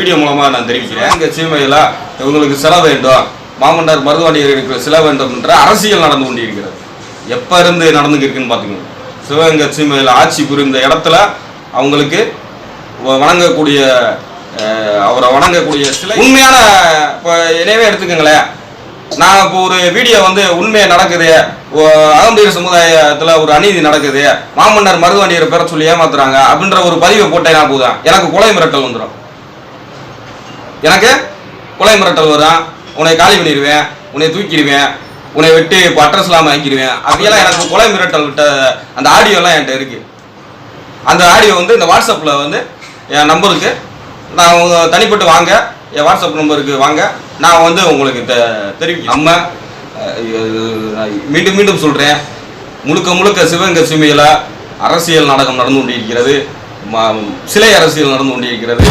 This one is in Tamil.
வீடியோ மூலமாக நான் தெரிவிக்கிறேன். இங்கே சீமையில் இவங்களுக்கு சில வேண்டும். மாமன்னர் மருதுவாண்டியர்களுக்கு சில வேண்டும் என்ற அரசியல் நடந்து கொண்டிருக்கிறது. எப்போ இருந்து நடந்துக்கு இருக்குன்னு சிவகங்கை சீமையில் ஆட்சி புரிந்த இடத்துல அவங்களுக்கு வணங்கக்கூடிய அவரை வணங்கக்கூடிய சில உண்மையான இப்போ என்னையவே எடுத்துக்கோங்களேன். நான் இப்போ ஒரு வீடியோ வந்து உண்மையை நடக்குது. ஓ, சமுதாயத்தில் ஒரு அநீதி நடக்குது. மாமன்னர் மருதுவாண்டியர் பேர சொல்லி ஏமாத்துறாங்க அப்படின்ற ஒரு பதிவை போட்டேன்னா போதும். எனக்கு கொலை மிரட்டல் வந்துடும் எனக்கு கொலை மிரட்டல் வரும் உன்னை காலி பண்ணிடுவேன் உன்னை தூக்கிடுவேன் உன்னை வெட்டி இப்போ அட்ரஸ் இல்லாமல் ஆக்கிடுவேன் அப்படியெல்லாம் எனக்கு கொலை மிரட்டல் விட்ட அந்த ஆடியோலாம் என்கிட்ட இருக்குது அந்த ஆடியோ வந்து இந்த வாட்ஸ்அப்பில் வந்து என் நம்பருக்கு நான் உங்க தனிப்பட்டு வாங்க என் வாட்ஸ்அப் நம்பருக்கு வாங்க. நான் வந்து உங்களுக்கு தெ தெரிவிக்க நம்ம மீண்டும் மீண்டும் சொல்கிறேன் முழுக்க முழுக்க சிவகங்கை சிமையில் அரசியல் நாடகம் நடந்து கொண்டிருக்கிறது. சிலை அரசியல் நடந்து கொண்டிருக்கிறது.